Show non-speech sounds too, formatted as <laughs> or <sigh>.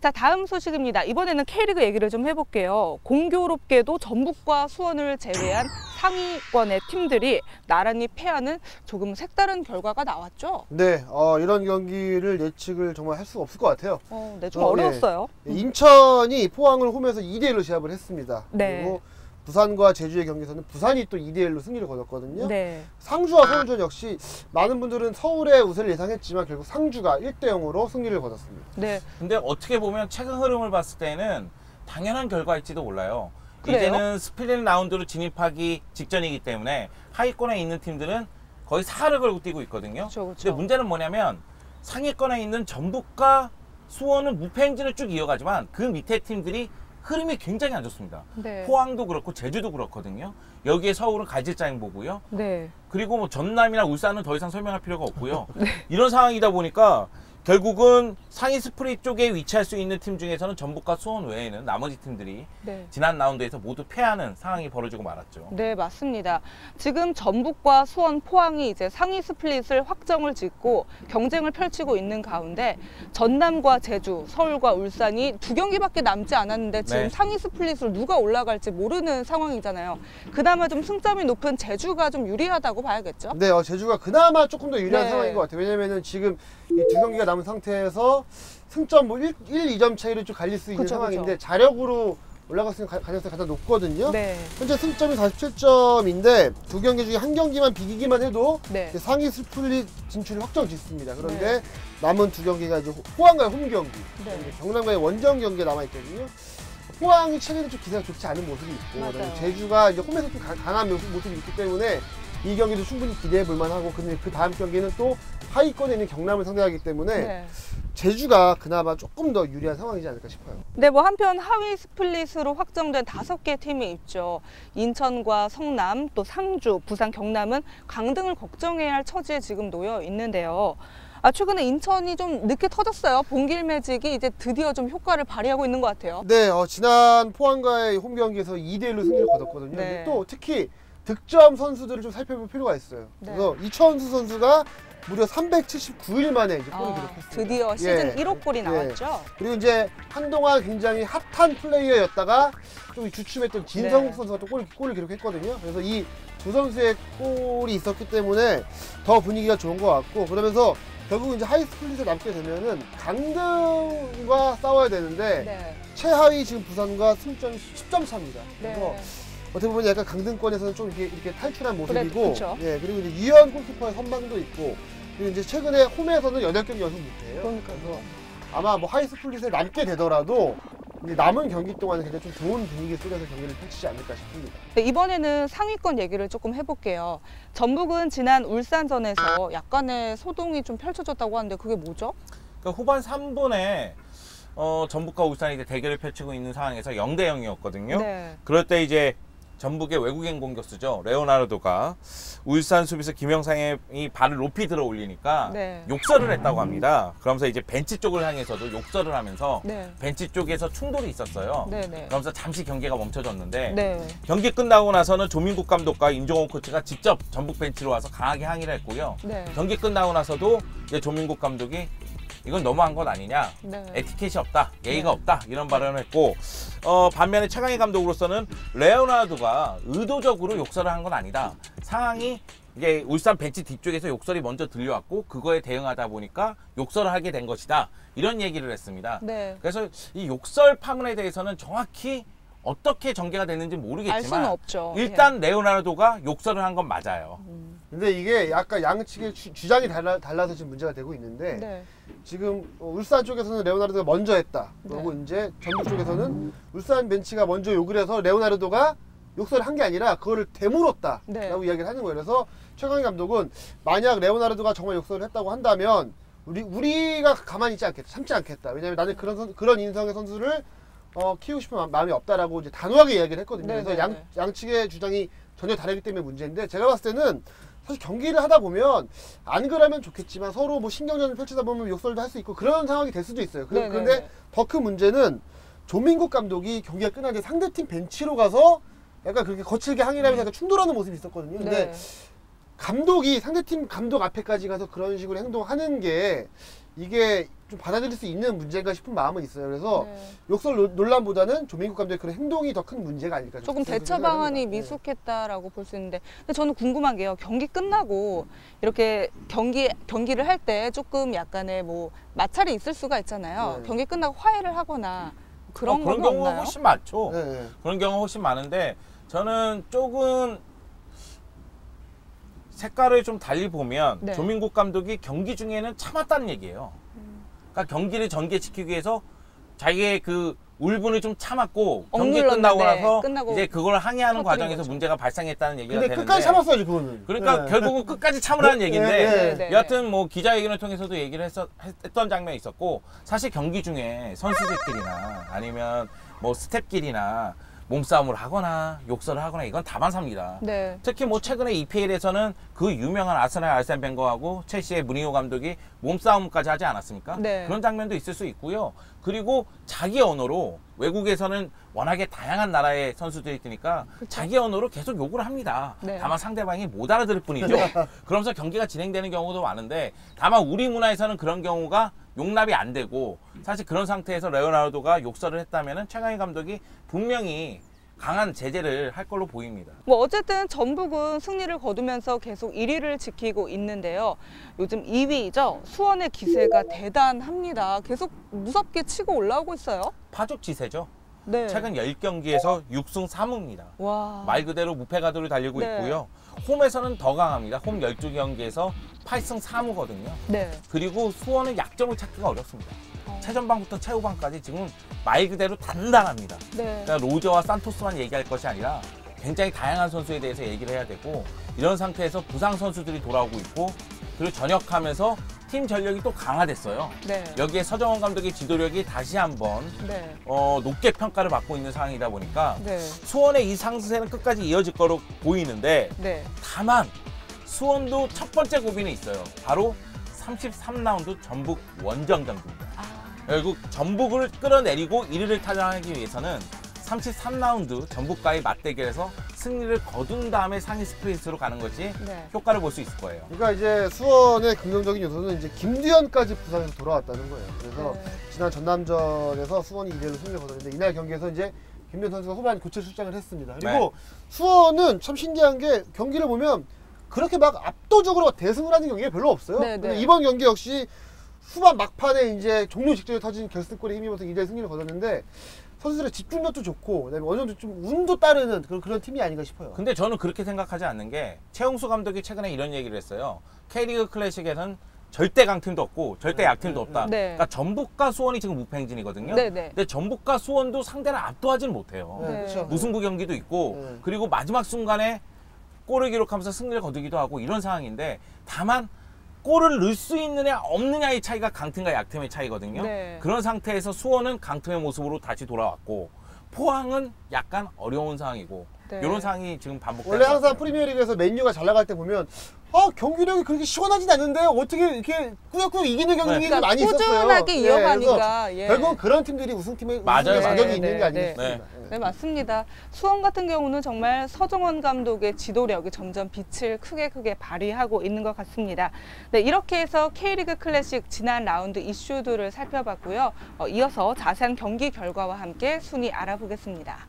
자 다음 소식입니다. 이번에는 K리그 얘기를 좀 해볼게요. 공교롭게도 전북과 수원을 제외한 상위권의 팀들이 나란히 패하는 조금 색다른 결과가 나왔죠. 네, 어, 이런 경기를 예측을 정말 할 수가 없을 것 같아요. 어, 네, 좀 어, 어, 예. 려웠어요 인천이 포항을 홈에서 2대1로 제압을 했습니다. 네. 그리고 부산과 제주의 경기에서는 부산이 또 2대1로 승리를 거뒀거든요. 네. 상주와 서울전 역시 많은 분들은 서울의 우세를 예상했지만 결국 상주가 1대 0으로 승리를 거뒀습니다. 네. 근데 어떻게 보면 최근 흐름을 봤을 때는 당연한 결과일지도 몰라요. 그래요? 이제는 스플릿 라운드로 진입하기 직전이기 때문에 하위권에 있는 팀들은 거의 사활을 걸고 뛰고 있거든요. 그렇죠, 그렇죠. 근데 문제는 뭐냐면 상위권에 있는 전북과 수원은 무패 행진을 쭉 이어가지만 그 밑에 팀들이 흐름이 굉장히 안 좋습니다. 네. 포항도 그렇고 제주도 그렇거든요. 여기에 서울은 갈질자행 보고요. 네. 그리고 뭐 전남이나 울산은 더 이상 설명할 필요가 없고요. <laughs> 네. 이런 상황이다 보니까 결국은 상위 스프릿 쪽에 위치할 수 있는 팀 중에서는 전북과 수원 외에는 나머지 팀들이 네. 지난 라운드에서 모두 패하는 상황이 벌어지고 말았죠. 네, 맞습니다. 지금 전북과 수원, 포항이 이제 상위 스플릿을 확정을 짓고 경쟁을 펼치고 있는 가운데 전남과 제주, 서울과 울산이 두 경기밖에 남지 않았는데 지금 네. 상위 스플릿으로 누가 올라갈지 모르는 상황이잖아요. 그나마 좀 승점이 높은 제주가 좀 유리하다고 봐야겠죠? 네, 어, 제주가 그나마 조금 더 유리한 네. 상황인 것 같아요. 왜냐면은 지금 이 두 경기가 남은 상태에서 승점 뭐 1, 1 2점 차이로 좀 갈릴 수 있는 그쵸, 상황인데 그쵸. 자력으로 올라갈 수 있는 가- 가능성이 가장 높거든요. 네. 현재 승점이 47점인데 두 경기 중에 한 경기만 비기기만 해도 네. 상위 스플릿 진출이 확정 짓습니다. 그런데 네. 남은 두 경기가 이제 포항과의 홈 경기, 네. 경남과의 원정 경기가 남아 있거든요. 포항이 최근에 좀 기세가 좋지 않은 모습이 있고, 제주가 이제 홈에서 좀 강- 강한 모습, 모습이 있기 때문에 이 경기도 충분히 기대해 볼 만하고, 근데 그 다음 경기는 또 하위권에 있는 경남을 상대하기 때문에 네. 제주가 그나마 조금 더 유리한 상황이지 않을까 싶어요. 네, 뭐 한편 하위 스플릿으로 확정된 다섯 개 팀이 있죠. 인천과 성남, 또 상주, 부산, 경남은 강등을 걱정해야 할 처지에 지금 놓여 있는데요. 아, 최근에 인천이 좀 늦게 터졌어요. 본길 매직이 이제 드디어 좀 효과를 발휘하고 있는 것 같아요. 네, 어, 지난 포항과의 홈 경기에서 2대1로 승리를 거뒀거든요. 네. 또 특히 득점 선수들을 좀 살펴볼 필요가 있어요. 네. 그래서 이천수 선수가 무려 379일 만에 이제 골을 아, 기록했습니다. 드디어 시즌 예. 1호 골이 예. 나왔죠. 그리고 이제 한동안 굉장히 핫한 플레이어였다가 좀 주춤했던 진성욱 네. 선수가 또 골, 골을 기록했거든요. 그래서 이 두 선수의 골이 있었기 때문에 더 분위기가 좋은 것 같고 그러면서 결국 이제 하이 스플릿에 남게 되면은 강등과 싸워야 되는데 네. 최하위 지금 부산과 승점 10점 차입니다. 네. 그래서 어떻게 보면 약간 강등권에서는 좀 이렇게, 이렇게 탈출한 모습이고, 그래, 그쵸. 예 그리고 이제 유현 골키퍼의 선방도 있고, 그리고 이제 최근에 홈에서는 8경기 연속 무패예요. 그러니까요. 그래서 아마 뭐 하이 스플릿에 남게 되더라도 이제 남은 경기 동안은 굉장히 좀 좋은 분위기 속에서 경기를 펼치지 않을까 싶습니다. 네, 이번에는 상위권 얘기를 조금 해볼게요. 전북은 지난 울산전에서 약간의 소동이 좀 펼쳐졌다고 하는데 그게 뭐죠? 그러니까 후반 3분에 어, 전북과 울산이 이제 대결을 펼치고 있는 상황에서 0대 0이었거든요. 네. 그럴 때 이제 전북의 외국인 공격수죠. 레오나르도가 울산 수비수 김영상의 이 발을 높이 들어 올리니까 네. 욕설을 했다고 합니다. 그러면서 이제 벤치 쪽을 향해서도 욕설을 하면서 네. 벤치 쪽에서 충돌이 있었어요. 네, 네. 그러면서 잠시 경기가 멈춰졌는데 네. 경기 끝나고 나서는 조민국 감독과 임종호 코치가 직접 전북 벤치로 와서 강하게 항의를 했고요. 네. 경기 끝나고 나서도 이제 조민국 감독이 이건 너무한 것 아니냐. 네. 에티켓이 없다, 예의가 네. 없다 이런 발언을 했고 어, 반면에 최강희 감독으로서는 레오나르도가 의도적으로 욕설을 한 건 아니다. 상황이 이게 울산 벤치 뒤쪽에서 욕설이 먼저 들려왔고 그거에 대응하다 보니까 욕설을 하게 된 것이다 이런 얘기를 했습니다. 네. 그래서 이 욕설 파문에 대해서는 정확히 어떻게 전개가 됐는지 알 수는 모르겠지만 없죠. 일단 레오나르도가 욕설을 한 건 맞아요. 근데 이게 약간 양측의 주, 주장이 달라, 달라서 지금 문제가 되고 있는데, 예. 네. 지금 어, 울산 쪽에서는 레오나르도가 먼저 했다. 그리고 네. 이제 전북 쪽에서는 울산 벤치가 먼저 욕을 해서 레오나르도가 욕설을 한 게 아니라 그거를 되물었다. 네. 라고 이야기를 하는 거예요. 그래서 최강희 감독은 만약 레오나르도가 정말 욕설을 했다고 한다면 우리, 우리가 가만히 있지 않겠다. 참지 않겠다. 왜냐면 나는 그런, 선- 그런 인성의 선수를 어, 키우고 싶은 마- 마음이 없다라고 이제 단호하게 이야기를 했거든요. 네, 그래서 네, 양, 네. 양측의 주장이 전혀 다르기 때문에 문제인데 제가 봤을 때는 사실 경기를 하다 보면 안 그러면 좋겠지만 서로 뭐 신경전을 펼치다 보면 욕설도 할 수 있고 그런 상황이 될 수도 있어요. 그, 네. 더큰 문제는 조민국 감독이 경기가 끝난 뒤에 상대팀 벤치로 가서 약간 그렇게 거칠게 항의를 하면서 약간 충돌하는 모습이 있었거든요. 근데 네. 감독이 상대팀 감독 앞에까지 가서 그런 식으로 행동하는 게 이게 좀 받아들일 수 있는 문제인가 싶은 마음은 있어요. 그래서 네. 욕설 논- 논란보다는 조민국 감독의 그런 행동이 더 큰 문제가 아닐까. 조금 대처 방안이 합니다. 네. 미숙했다라고 볼 수 있는데 근데 저는 궁금한 게요 경기 끝나고 이렇게 경기 경기를 할 때 조금 약간의 뭐 마찰이 있을 수가 있잖아요 네. 경기 끝나고 화해를 하거나 그런 어, 그런 건 경우가 없나요? 훨씬 많죠. 네, 네. 그런 경우가 훨씬 많은데 저는 조금 색깔을 좀 달리 보면 네. 조민국 감독이 경기 중에는 참았다는 얘기예요. 그러니까 경기를 전개시키기 위해서 자기의 그 울분을 좀 참았고 경기 끝나고 나서 끝나고 이제 그걸 항의하는 터뜨린 과정에서 거죠. 문제가 발생했다는 얘기가 근데 되는데 끝까지 참았어야지 그거는. 그러니까 네. 결국은 끝까지 참으라는 얘기인데 네, 네. 여하튼 뭐 기자회견을 통해서도 얘기를 했었, 했던 장면이 있었고 사실 경기 중에 선수들끼리나 아니면 뭐 스탭끼리나 몸싸움을 하거나 욕설을 하거나 이건 다반사입니다. 네. 특히 뭐 최근에 EPL에서는 그 유명한 아스날 알센 벵거하고 첼시의 무니오 감독이 몸싸움까지 하지 않았습니까? 네. 그런 장면도 있을 수 있고요. 그리고 자기 언어로 외국에서는 워낙에 다양한 나라의 선수들이 있으니까 자기 언어로 계속 욕을 합니다. 네. 다만 상대방이 못 알아들을 뿐이죠. <laughs> 그러면서 경기가 진행되는 경우도 많은데 다만 우리 문화에서는 그런 경우가 용납이 안 되고 사실 그런 상태에서 레오나르도가 욕설을 했다면은 최강희 감독이 분명히 강한 제재를 할 걸로 보입니다. 뭐 어쨌든 전북은 승리를 거두면서 계속 1위를 지키고 있는데요. 요즘 2위죠. 수원의 기세가 대단합니다. 계속 무섭게 치고 올라오고 있어요. 파죽 지세죠. 네. 최근 10경기에서 6승 3무입니다. 와. 말 그대로 무패 가도를 달리고 네. 있고요. 홈에서는 더 강합니다. 홈 12경기에서 8승 3무거든요. 네. 그리고 수원은 약점을 찾기가 어렵습니다. 어. 최전방부터 최후방까지 지금 말 그대로 단단합니다. 네. 그러니까 로저와 산토스만 얘기할 것이 아니라 굉장히 다양한 선수에 대해서 얘기를 해야 되고 이런 상태에서 부상 선수들이 돌아오고 있고 그리고 전역하면서 팀 전력이 또 강화됐어요. 네. 여기에 서정원 감독의 지도력이 다시 한번 네. 어, 높게 평가를 받고 있는 상황이다 보니까 네. 수원의 이 상승세는 끝까지 이어질 거로 보이는데 네. 다만 수원도 첫 번째 고비는 있어요. 바로 33라운드 전북 원정 경기입니다. 아. 결국 전북을 끌어내리고 1위를 타전하기 위해서는 33라운드 전북과의 맞대결에서 승리를 거둔 다음에 상위 스프린트로 가는 것이 네. 효과를 볼 수 있을 거예요. 그러니까 이제 수원의 긍정적인 요소는 이제 김두현까지 부상에서 돌아왔다는 거예요. 그래서 네. 지난 전남전에서 수원이 2대1로 승리를 거뒀는데 이날 경기에서 이제 김두현 선수가 후반 교체 출장을 했습니다. 그리고 네. 수원은 참 신기한 게 경기를 보면 그렇게 막 압도적으로 대승을 하는 경기가 별로 없어요. 네, 근데 네. 이번 경기 역시 후반 막판에 이제 종료 직전에 터진 결승골에 힘입어서 2대1 승리를 거뒀는데 선수들의 집중력도 좋고 그다음에 어느 정도 좀 운도 따르는 그런, 그런 팀이 아닌가 싶어요. 근데 저는 그렇게 생각하지 않는 게 최용수 감독이 최근에 이런 얘기를 했어요. K리그 클래식에는 절대 강팀도 없고 절대 약팀도 없다. 네. 그러니까 전북과 수원이 지금 무패 행진이거든요. 네, 네. 근데 전북과 수원도 상대를 압도하지는 못해요. 네, 네. 그렇죠. 무승부 경기도 있고 네. 그리고 마지막 순간에 골을 기록하면서 승리를 거두기도 하고 이런 상황인데 다만 골을 넣을 수 있느냐 없느냐의 차이가 강팀과 약팀의 차이거든요. 네. 그런 상태에서 수원은 강팀의 모습으로 다시 돌아왔고 포항은 약간 어려운 상황이고 네. 이런 상황이 지금 반복되는 원래 것 항상 같아요. 프리미어리그에서 맨유가 잘 나갈 때 보면 아 경기력이 그렇게 시원하진 않는데 어떻게 이렇게 꾸역꾸역 이기는 경기가 그러니까 많이 있었어요. 꾸준하게 네, 이어가니까, 예. 결국은 그런 팀들이 우승팀의 맞아요, 우승의 자격이. 있는 네, 게 아닌가 네. 네, 맞습니다. 수원 같은 경우는 정말 서정원 감독의 지도력이 점점 빛을 크게 크게 발휘하고 있는 것 같습니다. 네, 이렇게 해서 K리그 클래식 지난 라운드 이슈들을 살펴봤고요. 어, 이어서 자세한 경기 결과와 함께 순위 알아보겠습니다.